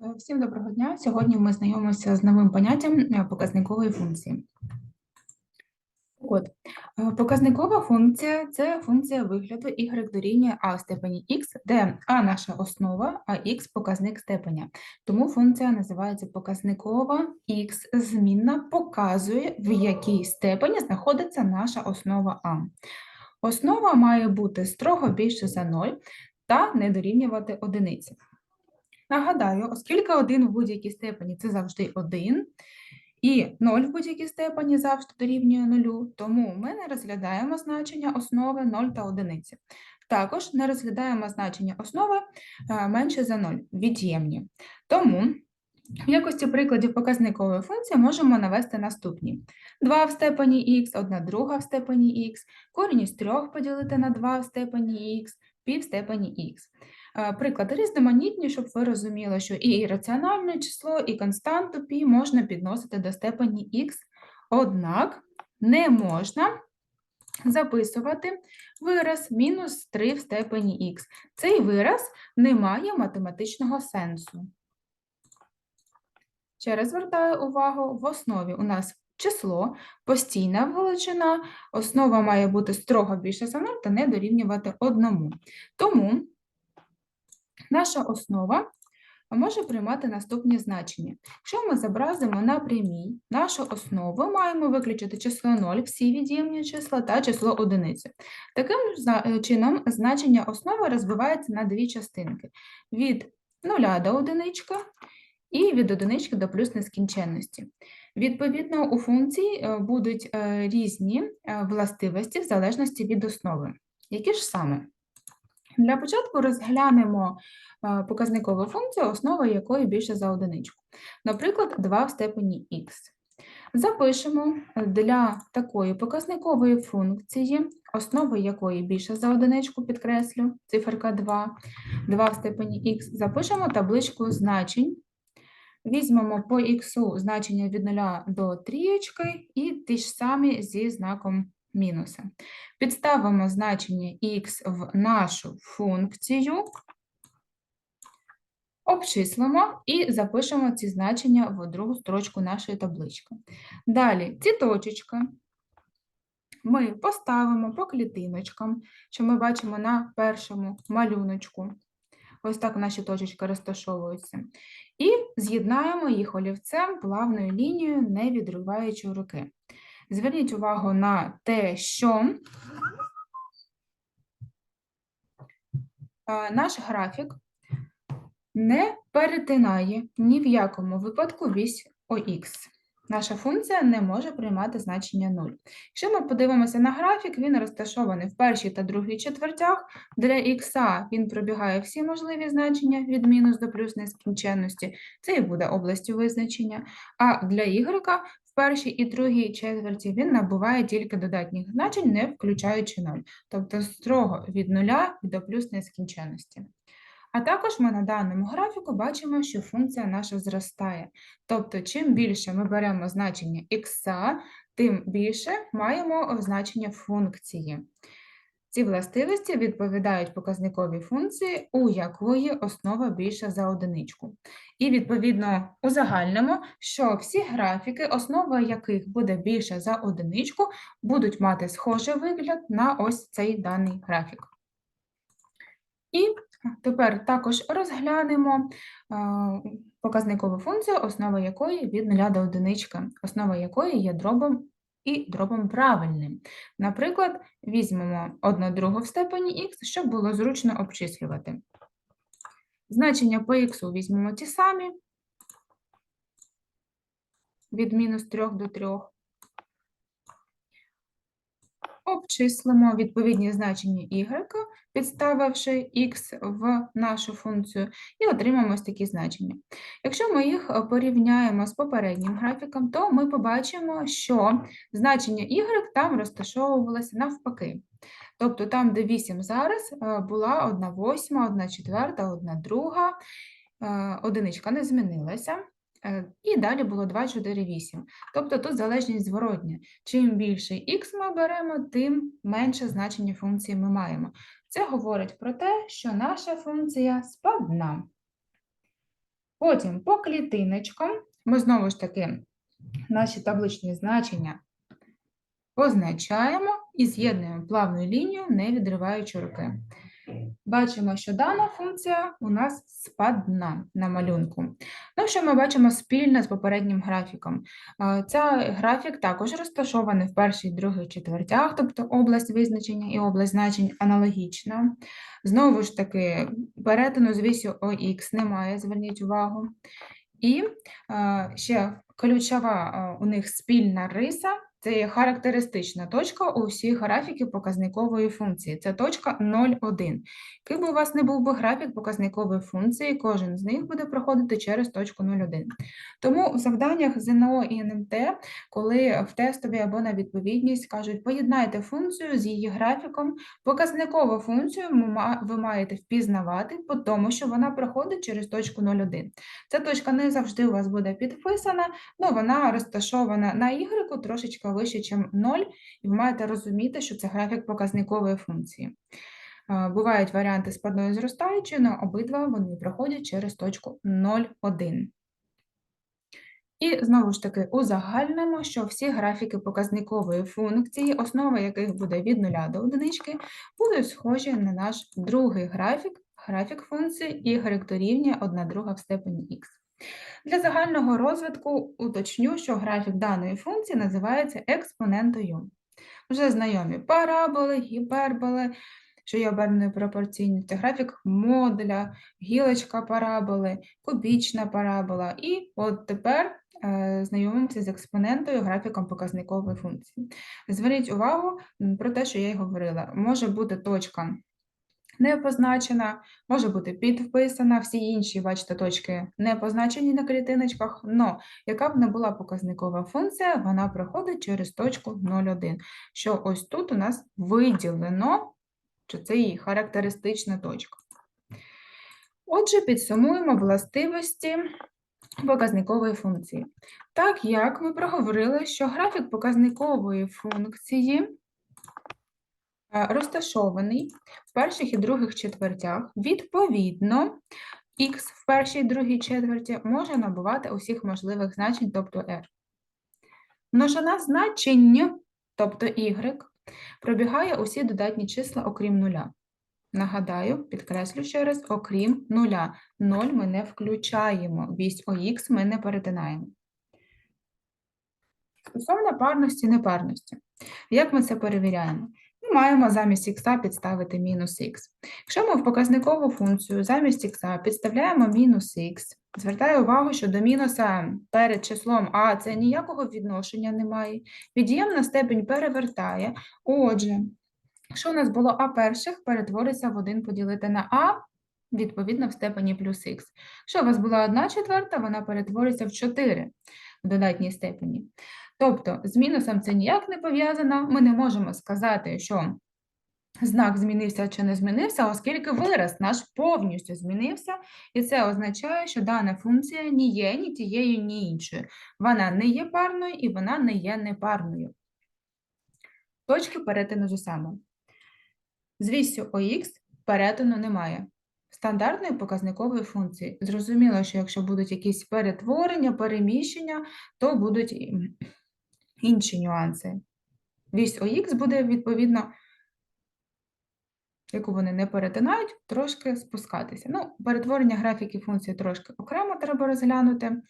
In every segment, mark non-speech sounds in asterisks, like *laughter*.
Е, Всім доброго дня. Сьогодні ми знайомимося з новим поняттям е, показникової функції. От, е, показникова функція це функція вигляду y дорівнює а в степені x, де а наша основа, а x показник степеня. Тому функція називається показникова, x змінна показує, в якій степені знаходиться наша основа а. Основа має бути строго більше за 0 та не дорівнювати одиниці. Нагадаю, оскільки 1 в будь-якій степені це завжди 1, і 0 в будь-якій степені завжди дорівнює 0, тому ми не розглядаємо значення основи 0 та 1. Також не розглядаємо значення основи е, менше за 0, від'ємні. Тому в якості прикладів показникової функції можемо навести наступні. 2 в степені х, 1 друга в степені х, корінь із 3 поділити на 2 в степені х, пів в степені х. Е, Приклад різноманітні, щоб ви розуміли, що і раціональне число, і константу π можна підносити до степені х, однак не можна записувати вираз мінус 3 в степені х. Цей вираз не має математичного сенсу. Ще раз звертаю увагу, в основі у нас число, постійна величина, основа має бути строго більше за 0 та не дорівнювати одному. Тому наша основа може приймати наступні значення. Якщо ми зобразимо на прямій нашу основу, маємо виключити число 0, всі від'ємні числа та число одиниці. Таким е, чином, значення основи розбивається на дві частинки: від 0 до одиничка і від одинички до плюс нескінченності. Відповідно, у функції е, будуть е, різні властивості в залежності від основи. Які ж саме? Для початку розглянемо е, показникову функцію, основа якої більше за одиничку. Наприклад, 2 в степені х. Запишемо е, для такої показникової функції, основа якої більше за одиничку, підкреслю, циферка 2, 2 в степені х, запишемо табличку значень. Візьмемо по х значення від 0 до трієчки і ті ж самі зі знаком мінуса. Підставимо значення х в нашу функцію, обчислимо і запишемо ці значення в другу строчку нашої таблички. Далі ці точечки ми поставимо по клітиночкам, що ми бачимо на першому малюночку. Ось так наші точечки розташовуються. І з'єднаємо їх олівцем плавною лінією, не відриваючи руки. Зверніть увагу на те, що е, наш графік не перетинає ні в якому випадку вісь ОХ. Наша функція не може приймати значення 0. Якщо ми подивимося на графік, він розташований в першій та другій четвертях. Для х він пробігає всі можливі значення від мінус до плюс нескінченності. Це і буде областю визначення. А для y першій і другій четверті він набуває тільки додатніх значень, не включаючи 0. Тобто строго від нуля до плюс нескінченності. А також ми на даному графіку бачимо, що функція наша зростає. Тобто, чим більше ми беремо значення х, тим більше маємо значення функції. Ці властивості відповідають показниковій функції, у якої основа більша за одиничку. І, відповідно, узагальнимо, що всі графіки, основа яких буде більша за одиничку, будуть мати схожий вигляд на ось цей даний графік. І тепер також розглянемо а, показникову функцію, основа якої від 0 до одинички, основа якої є дробом і дробом правильним. Наприклад, візьмемо 1 другу в степені х, щоб було зручно обчислювати. Значення по х візьмемо ті самі, від мінус 3 до 3. Обчислимо відповідні значення y, підставивши x в нашу функцію, і отримаємо ось такі значення. Якщо ми їх е, порівняємо з попереднім графіком, то ми побачимо, що значення y там розташовувалося навпаки. Тобто там, де 8 зараз, е, була 1 восьма, 1 четверта, 1 друга, е, одиничка не змінилася. Е, І далі було 2, 4, 8. Тобто тут залежність зворотня. Чим більше х ми беремо, тим менше значення функції ми маємо. Це говорить про те, що наша функція спадна. Потім по клітиночкам ми знову ж таки наші табличні значення позначаємо і з'єднуємо плавною лінією, не відриваючи руки. Бачимо, що дана функція у нас спадна на малюнку. Ну, що ми бачимо спільне з попереднім графіком. Е, Ця графік також розташований в першій, другій четвертях, тобто область визначення і область значень аналогічна. Знову ж таки, перетину з вісю ОХ немає, зверніть увагу. І е, ще ключова е, у них спільна риса це є характеристична точка у всіх графіків показникової функції. Це точка 0,1. Який би у вас не був би графік показникової функції, кожен з них буде проходити через точку 0,1. Тому в завданнях ЗНО і НМТ, коли в тестові або на відповідність кажуть, поєднайте функцію з її графіком, показникову функцію ви маєте впізнавати, тому що вона проходить через точку 0,1. Ця точка не завжди у вас буде підписана, ну вона розташована на Y трошечки вище, ніж 0, і ви маєте розуміти, що це графік показникової функції. Е, Бувають варіанти спадної зростаючої, але обидва вони проходять через точку 0,1. І знову ж таки узагальнимо, що всі графіки показникової функції, основа яких буде від 0 до одинички, будуть схожі на наш другий графік, графік функції y дорівнює 1 друга в степені х. Для загального розвитку уточню, що графік даної функції називається експонентою. Вже знайомі параболи, гіперболи, що є оберненою пропорційністю, графік модуля, гілочка параболи, кубічна парабола. І от тепер е, знайомимося з експонентою графіком показникової функції. Зверніть увагу про те, що я й говорила. Може бути точка не позначена, може бути підписана, всі інші, бачите, точки не позначені на клітиночках, но яка б не була показникова функція, вона проходить через точку 0,1, що ось тут у нас виділено, що це її характеристична точка. Отже, підсумуємо властивості показникової функції. Так як ми проговорили, що графік показникової функції розташований в перших і других четвертях, відповідно, х в першій і другій четверті може набувати усіх можливих значень, тобто r. Множина значень, тобто y, пробігає усі додатні числа, окрім нуля. Нагадаю, підкреслю ще раз, окрім нуля. 0 ми не включаємо, вісь ОХ ми не перетинаємо. Стосовно парності непарності. Як ми це перевіряємо? Ми маємо замість х підставити мінус х. Якщо ми в показникову функцію замість х підставляємо мінус х, звертаю увагу, що до мінуса перед числом а це ніякого відношення немає. Від'ємна степень перевертає. Отже, Якщо у нас було а перших, перетвориться в 1 поділити на а, відповідно в степені плюс х. Якщо у вас була 1 четверта, вона перетвориться в 4 в додатній степені. Тобто з мінусом це ніяк не пов'язано, ми не можемо сказати, що знак змінився чи не змінився, оскільки вираз наш повністю змінився, і це означає, що дана функція ні є ні тією, ні іншою. Вона не є парною і вона не є непарною. Точки перетину з осями. З вісю ОХ перетину немає. Стандартної показникової функції. Зрозуміло, що якщо будуть якісь перетворення, переміщення, то будуть інші нюанси. Вісь ОХ буде, відповідно, яку вони не перетинають, трошки спускатися. Ну, перетворення графіків функції трошки окремо треба розглянути.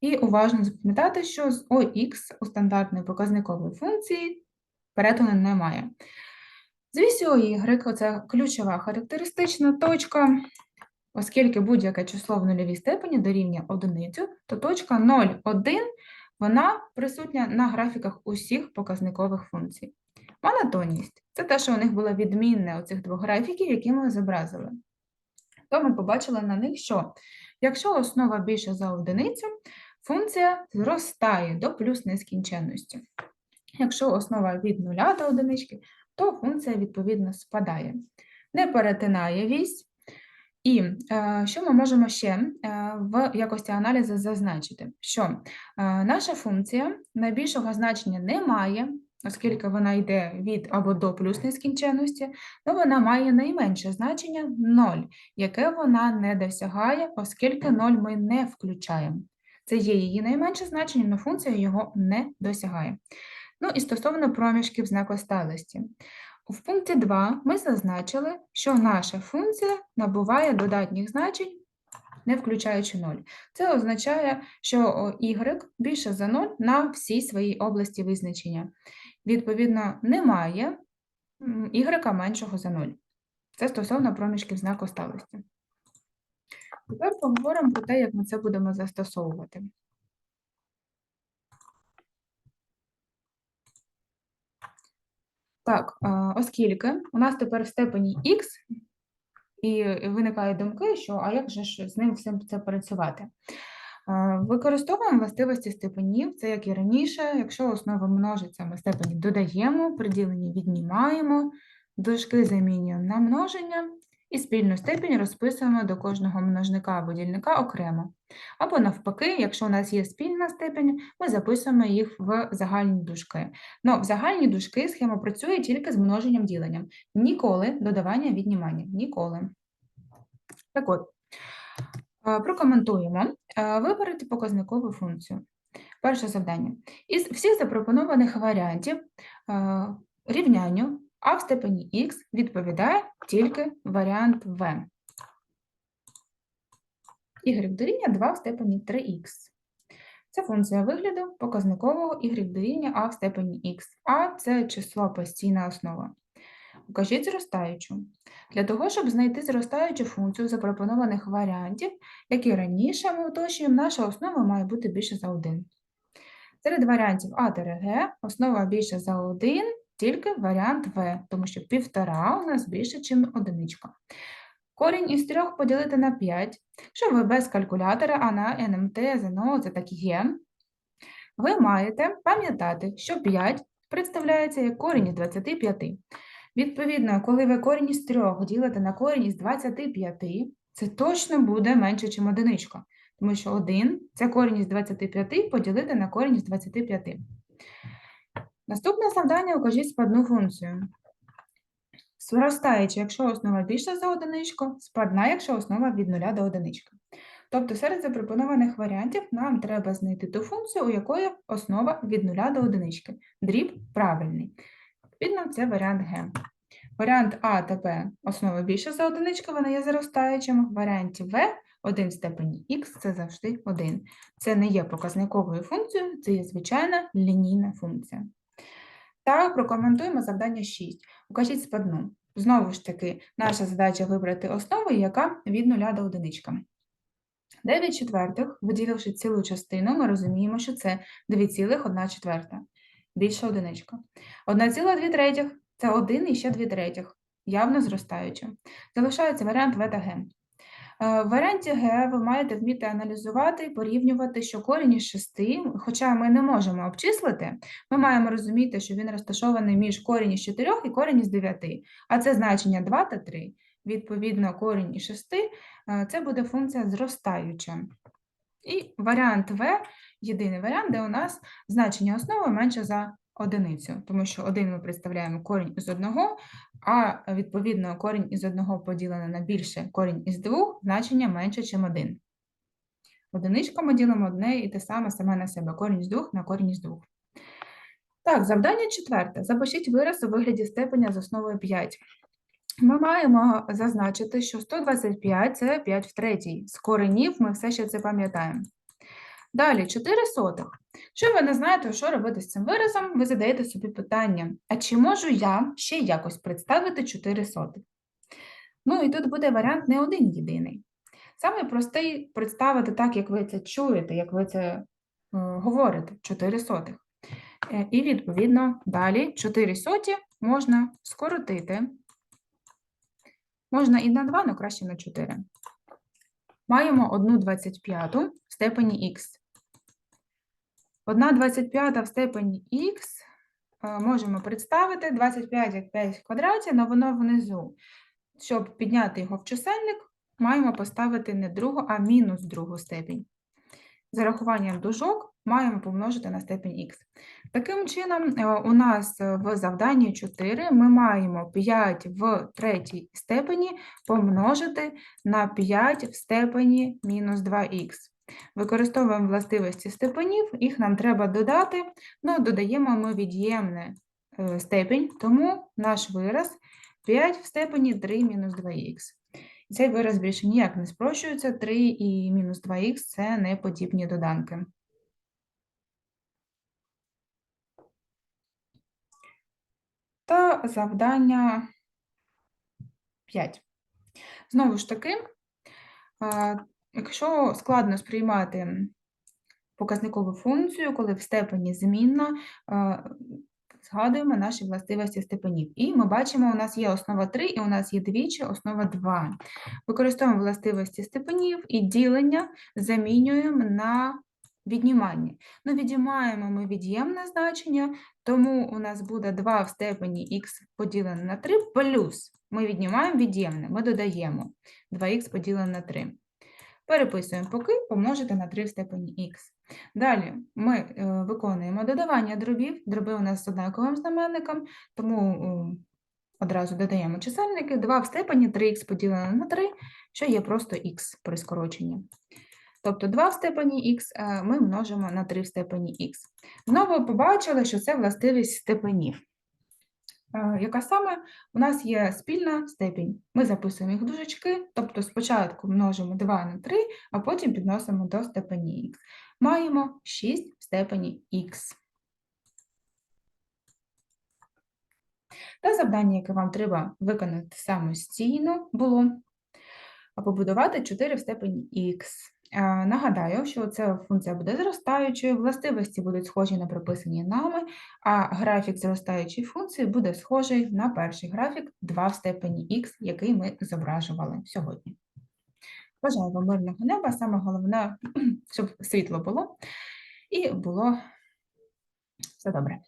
І уважно запам'ятати, що з ОХ у стандартної показникової функції перетину немає. З вісю Y це ключова характеристична точка, оскільки будь-яке число в нульовій степені дорівнює одиницю, то точка 0,1 вона присутня на графіках усіх показникових функцій. Монотонність це те, що у них було відмінне у цих двох графіків, які ми зобразили. То ми побачили на них, що якщо основа більша за одиницю, функція зростає до плюс нескінченності. Якщо основа від нуля до одинички, то функція відповідно спадає, не перетинає вісь. І е, що ми можемо ще е, в якості аналізу зазначити? Що е, наша функція найбільшого значення не має, оскільки вона йде від або до плюс нескінченності, то вона має найменше значення 0, яке вона не досягає, оскільки 0 ми не включаємо. Це є її найменше значення, але функція його не досягає. Ну і стосовно проміжків знакосталості. В пункті 2 ми зазначили, що наша функція набуває додатніх значень, не включаючи 0. Це означає, що y більше за 0 на всій своїй області визначення. Відповідно, немає y меншого за 0. Це стосовно проміжків знаку сталості. Тепер поговоримо про те, як ми це будемо застосовувати. Так, оскільки у нас тепер в степені х, і виникають думки, що а як же ж з ним всім це працювати? Використовуємо властивості степенів, це як і раніше. Якщо основа множиться, ми степені додаємо, приділення віднімаємо, дужки замінюємо на множення і спільну степінь розписуємо до кожного множника або дільника окремо. Або навпаки, якщо у нас є спільна степень, ми записуємо їх в загальні дужки. Ну, в загальні дужки схема працює тільки з множенням діленням. Ніколи додавання віднімання. Ніколи. Так от, е, прокоментуємо. Е, Виберете показникову функцію. Перше завдання. Із всіх запропонованих варіантів е, рівнянню а в степені х відповідає тільки варіант v. y дорівнює 2 в степені 3х. Це функція вигляду показникового y дорівнює а в степені х. А – це число постійна основа. Укажіть зростаючу. Для того, щоб знайти зростаючу функцію запропонованих варіантів, як і раніше ми уточнюємо, наша основа має бути більше за 1. Серед варіантів А та Г основа більше за 1, тільки варіант В, тому що півтора у нас більше, ніж одиничка. Корінь із 3 поділити на 5. Якщо ви без калькулятора, а на НМТ, ЗНО, це так є, ви маєте пам'ятати, що 5 представляється як корінь із 25. Відповідно, коли ви корінь із 3 ділите на корінь із 25, це точно буде менше, ніж одиничка. Тому що 1 – це корінь із 25 поділити на корінь із 25. Наступне завдання укажіть складну функцію. Зростаючи, якщо основа більша за одиничку, складна, якщо основа від 0 до одинички. Тобто серед запропонованих варіантів нам треба знайти ту функцію, у якої основа від 0 до одинички. Дріб правильний. Відповідно, це варіант Г. Варіант А та Б основа більша за одиничку, вона є зростаючим. В варіанті В 1 в степені х це завжди 1. Це не є показниковою функцією, це є звичайна лінійна функція. Так, прокоментуємо завдання 6. Укажіть складну. Знову ж таки, наша задача вибрати основу, яка від 0 до 1. 9 четвертих, виділивши цілу частину, ми розуміємо, що це 2,1 четверта. Більша одиничка. 1,2 третіх – це 1 і ще 2 третіх, явно зростаючи. Залишається варіант В та Г. Е, В варіанті Г ви маєте вміти аналізувати і порівнювати, що корінь із 6, хоча ми не можемо обчислити, ми маємо розуміти, що він розташований між корінь із 4 і корінь із 9, а це значення 2 та 3. Відповідно, корінь із 6 е, це буде функція зростаюча. І варіант В єдиний варіант, де у нас значення основи менше за одиницю, тому що один ми представляємо корінь із одного, а відповідно корінь із одного поділене на більше корінь із двох, значення менше, ніж один. Одиничка ми ділимо одне і те саме саме на себе, корінь з двох на корінь із двох. Так, завдання четверте. Запишіть вираз у вигляді степеня з основою 5. Ми маємо зазначити, що 125 – це 5 в третій. З коренів ми все ще це пам'ятаємо. Далі, 4 сотих. Якщо ви не знаєте, що робити з цим виразом, ви задаєте собі питання, а чи можу я ще якось представити 4 сотих? Ну і тут буде варіант не один єдиний. Саме простий представити так, як ви це чуєте, як ви це е, говорите, 4 сотих. Е, І відповідно далі 4 соті можна скоротити. Можна і на 2, але краще на 4. Маємо 1 25 в степені х. 1 25 в степені х е, можемо представити 25 як 5 в квадраті, але воно внизу. Щоб підняти його в чисельник, маємо поставити не другу, а мінус другу степінь. За рахуванням дужок маємо помножити на степень х. Таким чином, е, у нас в завданні 4 ми маємо 5 в третій степені помножити на 5 в степені мінус 2х. Використовуємо властивості степенів, їх нам треба додати, ну, додаємо ми від'ємне е, степень, тому наш вираз 5 в степені 3 мінус 2х. І цей вираз більше ніяк не спрощується, 3 і мінус 2х – це не подібні доданки. Та завдання 5. Знову ж таки, а, якщо складно сприймати показникову функцію, коли в степені змінна, згадуємо наші властивості степенів. І ми бачимо, у нас є основа 3 і у нас є двічі основа 2. Використовуємо властивості степенів і ділення замінюємо на віднімання. Ну, віднімаємо ми від'ємне значення, тому у нас буде 2 в степені х поділене на 3 плюс ми віднімаємо від'ємне, ми додаємо 2х поділене на 3. Переписуємо поки помножити на 3 в степені х. Далі ми е, виконуємо додавання дробів. Дроби у нас з однаковим знаменником, тому е, одразу додаємо чисельники. 2 в степені 3х поділене на 3, що є просто х при скороченні. Тобто 2 в степені х е, ми множимо на 3 в степені х. Знову побачили, що це властивість степенів. Е, Яка саме у нас є спільна степінь. Ми записуємо їх дужечки, тобто спочатку множимо 2 на 3, а потім підносимо до степені х. Маємо 6 в степені х. Та завдання, яке вам треба виконати самостійно, було побудувати 4 в степені х. Нагадаю, що ця функція буде зростаючою, властивості будуть схожі на прописані нами, а графік зростаючої функції буде схожий на перший графік 2 в степені х, який ми зображували сьогодні. Бажаю вам мирного неба, саме головне, *clears throat* щоб світло було і було все добре.